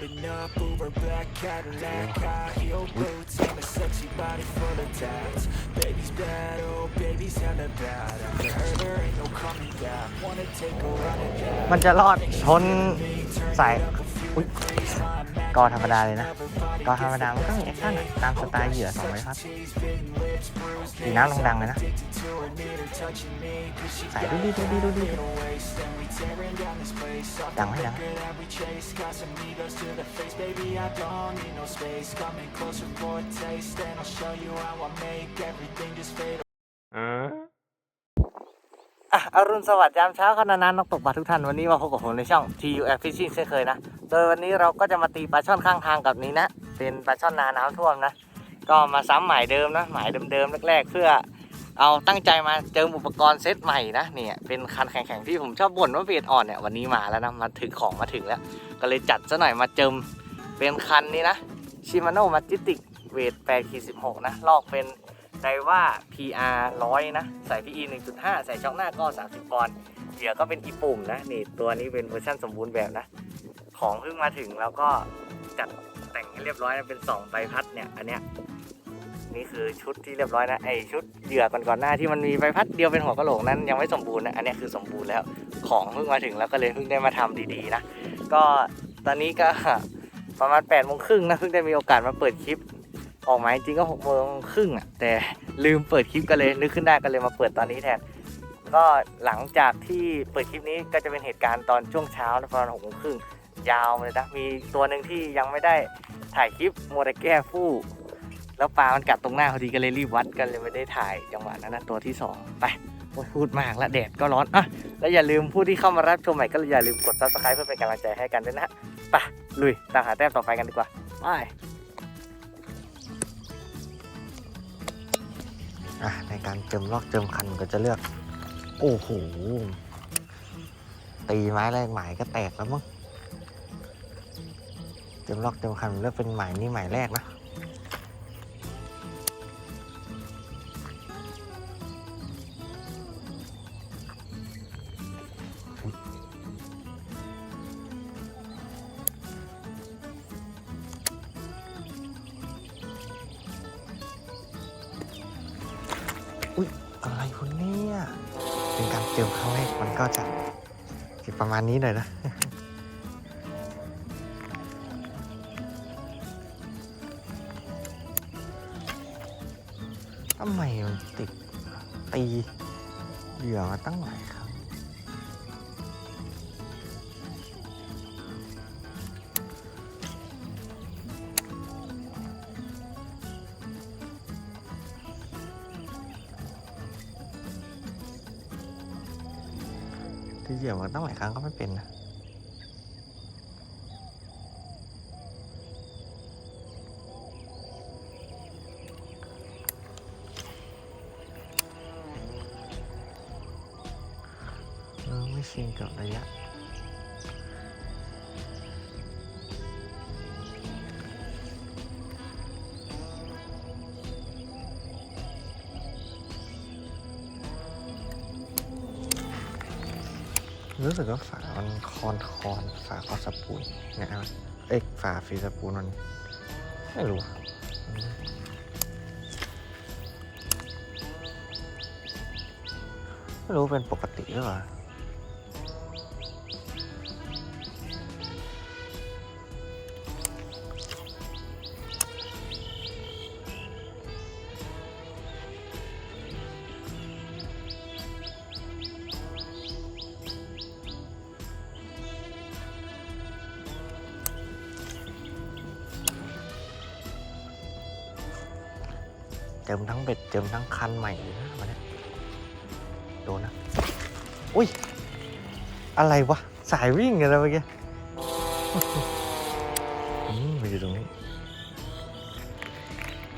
rolling up Uber black Cadillac High heel boots and a sexy body full of tats Baby's bad, oh baby's hella bad After her there ain't no coming back Wanna take a run at that มันจะรอดชนสายอุ๊ย กอธรรมดาเลยนะ กอธรรมดามันก็มีแอคชั่นตามสไตล์เหยื่อสองใบพัดสีน้ำลงดังเลยนะสายดูดีดูดีดูดีดังไหมดัง อะอรุณสวัสดิ์ยามเช้าครับนานนักตกปลาทุกท่านวันนี้มาพบกับผมในช่อง TUF Fishing เช่นเคยนะ โดยวันนี้เราก็จะมาตีปลาช่อนข้างทางกับนี้นะ เป็นปลาช่อนนาน้ำท่วมนะ ก็มาซ้ำหมายเดิมนะ หมายเดิมๆแรกๆ เพื่อเอาตั้งใจมาเจออุปกรณ์เซตใหม่นะเนี่ยเป็นคันแข็งๆที่ผมชอบบ่นว่าเบสอ่อนเนี่ยวันนี้มาแล้วนะมาถึงของมาถึงแล้ว ก็เลยจัดซะหน่อยมาเจิมเป็นคันนี้นะชิมาโนมาจิติกเวท8ขีด16นะลอกเป็น ไดว่า PR 100 นะ ใส่ PE 1.5 ใส่ช็อคหน้าก็ 30ปอนด์เหยื่อก็เป็นอีปุ่มนะ นี่ตัวนี้เป็นเวอร์ชันสมบูรณ์แบบนะ ของเพิ่งมาถึงแล้วก็จัดแต่งให้เรียบร้อยนะเป็น 2 ใบพัดเนี่ย อันเนี้ยนี่คือชุดที่เรียบร้อยนะไอชุดเหยื่อก่อนๆหน้าที่มันมีใบพัดเดียวเป็นหัวกระโหลกนั้นยังไม่สมบูรณ์นะอันเนี้ยคือสมบูรณ์แล้วของเพิ่งมาถึงแล้วก็เลยเพิ่งได้มาทำดีๆนะก็ตอนนี้ก็ประมาณ8ปดโมงครึ่งนะเพิ่งได้มีโอกาสมาเปิดคลิป ออกมาจริงก็หกโมงครึ่งอะแต่ลืมเปิดคลิปก็เลยนึกขึ้นได้ก็เลยมาเปิดตอนนี้แทนก็หลังจากที่เปิดคลิปนี้ก็จะเป็นเหตุการณ์ตอนช่วงเช้านะประมาณหกโมงครึ่งยาวเลยนะมีตัวหนึ่งที่ยังไม่ได้ถ่ายคลิปมัวแต่แก้ฟู่แล้วปลามันกัดตรงหน้าพอดีก็เลยรีบวัดกันเลยไม่ได้ถ่ายจังหวะนั้นนะตัวที่สองไปโอ้ยพูดมากละแดดก็ร้อนอะแล้วอย่าลืมผู้ที่เข้ามารับชมใหม่ก็อย่าลืมกด subscribe เพื่อเป็นกำลังใจให้กันด้วยนะไปลุยตามหาแต้มต่อไปกันดีกว่าไป อะในการเจิมลอกเจิมคันก็จะเลือก โอ้โห ตีไม้แรกหมายก็แตกแล้วมั้งเจิมลอกเจิมคันเลือกเป็นหมายนี่หมายแรกนะ เนี่ย เป็นการเจิมครั้งแรกมันก็จะประมาณนี้หน่อยนะทำไมมันติดตีเหยื่อมาตั้งหลายค ที่เหยียบมาตั้งหลายครั้งก็ไม่เป็นนะไม่ชินกับระยะ รู้สึกว่าฝามันคอนคอนฝาคอสปูนเนี่ยเอ๊กฝาฟีสปูนมันไม่รู้ไม่รู้เป็นปกติหรือเปล่า เจิมทั้งเบ็ดเจิมทั้งคันใหม่เลยนะวันเนี้ยโดนนะ อุ้ย อะไรวะ สายวิ่งอะไรเมื่อกี้อืมไปอยู่ตรงนี้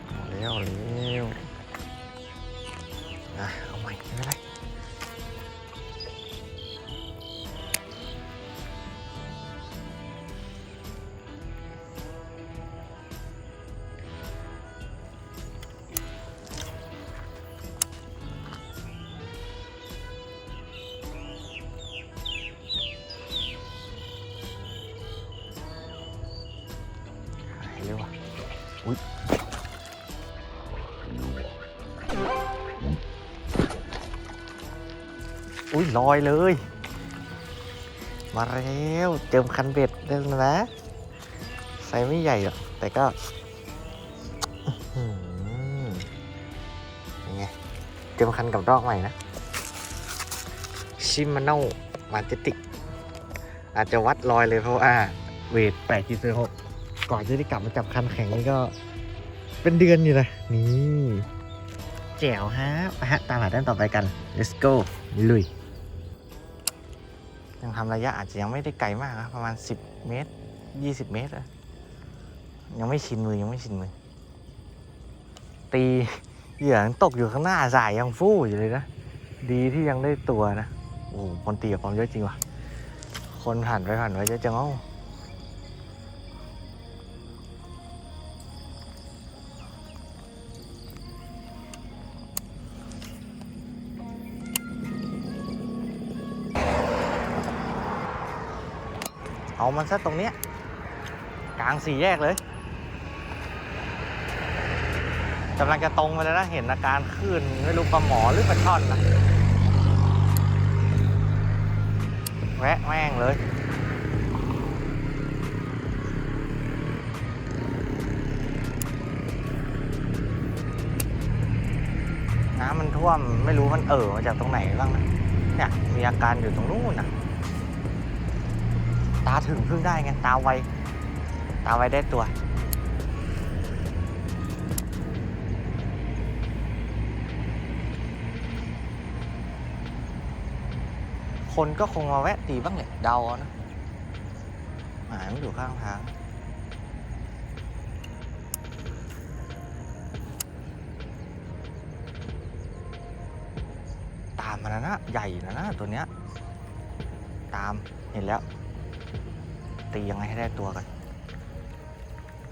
เอาแล้วเลย อุ้ยลอยเลย มาแล้วเจิมคันเบ็ดเด้แล้วนะไซส์ไม่ใหญ่หรอกแต่ก็อื้อหือยังไงเจิมคันกับดอกใหม่นะชิมาโนมาเจติก อาจจะวัดลอยเลยเพราะว่าเวท8 4 6ก่อนจะได้กลับมาจับคันแข็งนี่ก็เป็นเดือนอยู่นะ นี่ แจ๋วฮะไปฮะ ตามหาด้านต่อไปกัน let's go ลุย ยังทำระยะอาจจะยังไม่ได้ไกลมากนะประมาณ 10 เมตร 20 เมตรอะยังไม่ชินมือยังไม่ชินมือ ตีเหยื่อตกอยู่ข้างหน้าสายยังฟู่อยู่เลยนะ ดีที่ยังได้ตัวนะ โอ้คนตีกับความเยอะจริงว่ะ คนผ่านไปผ่านไปเยอะจังเอ้า เอามันซะตรงเนี้ยกลางสี่แยกเลยกำลังจะตรงไปแล้วนะเห็นอาการขึ้นไม่รู้ปลาหมอหรือปลาช่อนนะแวะแม่งเลยน้ำมันท่วมไม่รู้มันเอ่อมาจากตรงไหนบ้างนะเนี่ยมีอาการอยู่ตรงนู้นนะ ตาถึงเพิ่งได้ไง ตาไว ตาไวได้ตัว คนก็คงมาแวะตีบ้างแหละเดานะหมามันอยู่ข้างทางตามมันนะนะใหญ่นะนะตัวเนี้ย ตามเห็นแล้ว ตียังไงให้ได้ตัวกัน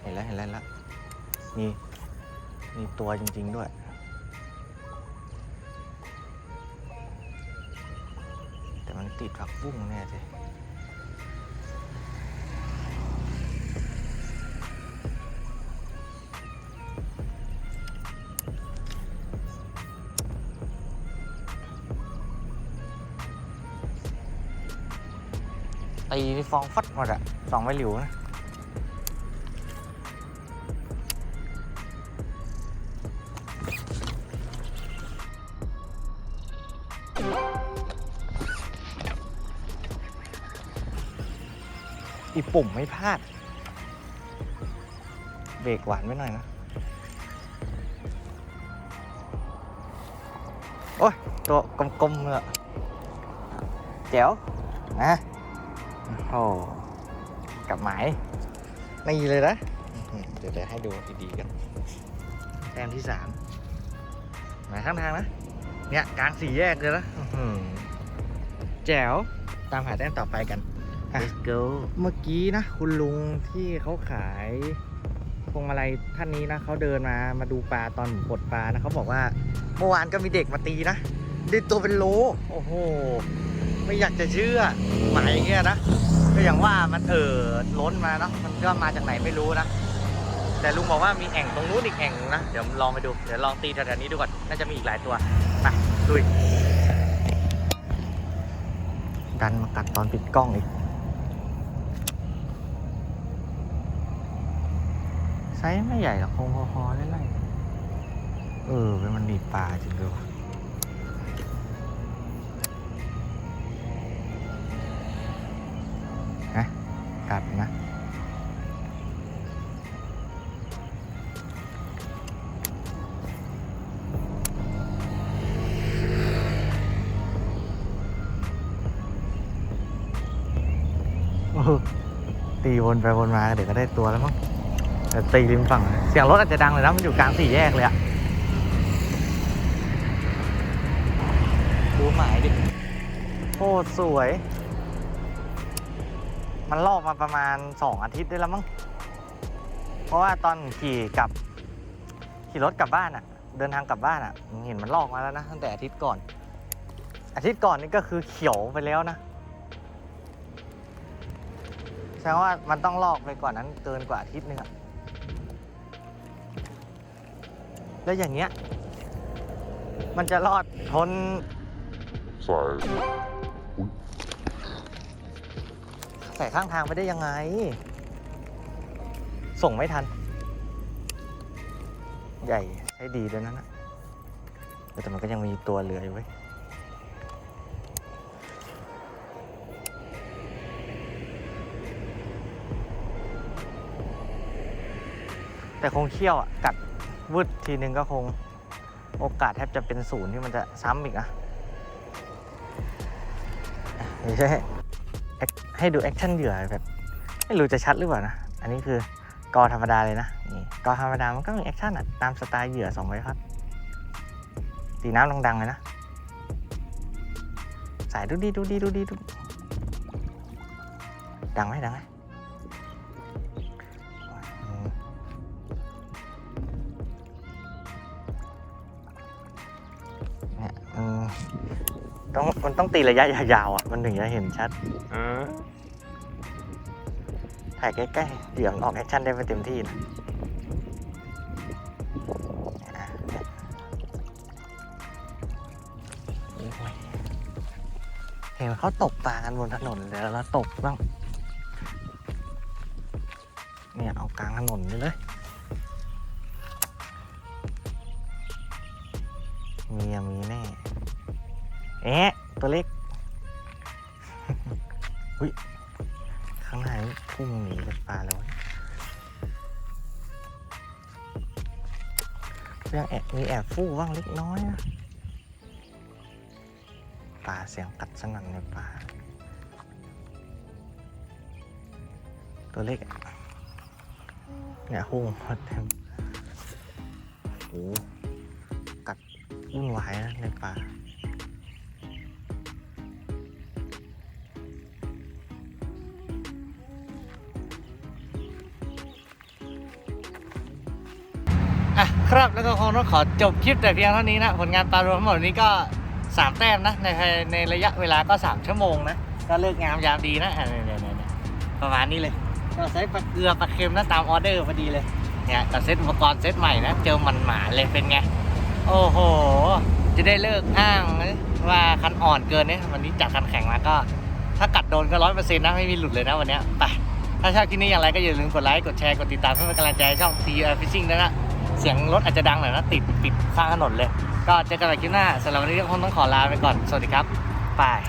เห็นแล้วเห็นแล้วเห็นแล้วมีมีตัวจริง ๆ ด้วย แต่มันติดผักบุ้งแน่เลย ตีนี่ฟองฟัดหมดอะสองไม่หลิวนะอีปุ่มไม่พลาด เบรกหวานไว้หน่อยนะ โอ้ย ตัวกลมๆเลยแจ๋วนะ โอ้โหกลับหมายนี่เลยนะอื้อหือเดี๋ยวเดี๋ยวให้ดูดีๆกันแต้มที่สามหมายข้างทางนะ เนี่ยกลางสี่แยกเลยนะอื้อหือแจ๋ว ตามหาแต้มต่อไปกัน Let's go เมื่อกี้นะ คุณลุงที่เขาขายพวงมาลัยท่านนี้นะเขาเดินมามาดูปลาตอนผมปลดปลานะเขาบอกว่า เมื่อวานก็มีเด็กมาตีนะได้ตัวเป็นโล โอ้โห ไม่อยากจะเชื่อหมายอย่างเงี้ยนะก็อย่างว่ามันเออล้นมาเนาะมันก็มาจากไหนไม่รู้นะแต่ลุงบอกว่ามีแอ่งตรงนู้นอีกแอ่งนะเดี๋ยวลองไปดูเดี๋ยวลองตีแถวๆนี้ดูก่อนน่าจะมีอีกหลายตัวไปลุยดันมากัดตอนปิดกล้องอีกไซส์ไม่ใหญ่หรอกคงพอๆไล่ๆเออเป็นมันมีปลาจริงด้วย กัดนะโอ้โหตีวนไปวนมาเดี๋ยวก็ได้ตัวแล้วมั้งแต่ตีริมฝั่งนะเสียงรถอาจจะดังเลยนะมันอยู่กลางสี่แยกเลยอะดูหมายดิโคตรสวย มันลอกมาประมาณ 2 อาทิตย์ได้แล้วมั้ง เพราะว่าตอนขี่กับขี่รถกลับบ้านอะเดินทางกลับบ้านอะเห็นมันลอกมาแล้วนะตั้งแต่อาทิตย์ก่อน อาทิตย์ก่อนนี่ก็คือเขียวไปแล้วนะแสดงว่ามันต้องลอกไปก่อนนั้นเกินกว่าอาทิตย์นึงอะแล้วอย่างเงี้ย มันจะรอดทน Sorry. ใส่ข้างทางไปได้ยังไง ส่งไม่ทัน ใหญ่ใช้ดีด้วยนั่นนะแต่มันก็ยังมีตัวเหลืออยู่เว้ยแต่คงเขี้ยวอะ กัดวืดทีนึงก็คงโอกาสแทบจะเป็นศูนย์ที่มันจะซ้ำอีกอะไม่ใช่ ให้ดูแอคชั่นเหยื่อแบบไม่รู้จะชัดหรือเปล่านะ อันนี้คือกอธรรมดาเลยนะนี่กอธรรมดามันก็มีแอคชั่นอะตามสไตล์เหยื่อสองใบพัดตีน้ำดังๆเลยนะสายดูดีดูดีดูดีดูดังไหมดังไหม ต้องมันต้องตีระยะยาวๆอะ มันถึงจะเห็นชัดถ่ายใกล้ๆเหยื่อมันออกแอคชั่นได้ไม่เต็มที่นะอะเนี่ยโอ้ยเห็นเขาตกปลากันบนถนนเลยแล้วเราตกบ้าง เนี่ย เอากลางถนนนี่เลย เอ๊ะตัวเล็กอุ้ยข้างในพุ่งหนีเป็นปลาแล้วยังแอบมีแอบฟู่บ้างเล็กน้อยนะปลาเสียงกัดสนั่นในป่าตัวเล็กเนี่ยหุ่งมาเต็มโอ้โหกัดวุ่นวายนะในป่า ครับแล้วก็คงต้องขอจบคลิปแต่เพียงเท่านี้นะ ผลงานปลารวมทั้งหมดนี้ก็ 3 แต้มนะ ในในระยะเวลาก็ 3 ชั่วโมงนะ ก็เลิกงามยามดีนะเนี่ยเนี่ยเนี่ยประมาณนี้เลยก็ใช้ปลาเกลือปลาเค็มนะตามออเดอร์พอดีเลยเนี่ยกับเซตอุปกรณ์เซตใหม่นะ เจอมันหมาเลยเป็นไง โอ้โห จะได้เลิกอ้างว่าคันอ่อนเกินเนี่ยวันนี้จัดคันแข็งมาก็ ถ้ากัดโดนก็ร้อยเปอร์เซ็นต์นะ ไม่มีหลุดเลยนะวันนี้ไปถ้าชอบคลิปนี้อย่างไรก็อย่าลืมกดไลค์ กดแชร์ กดติดตามเพื่อเป็นกำลังใจให้ช่อง T Fishing ด้วยนะ เสียงรถอาจจะดังหน่อยนะติดปิดข้างถนนเลย ก็เจอกันใหม่คลิปหน้าสำหรับวันนี้คงต้องขอลาไปก่อน สวัสดีครับบาย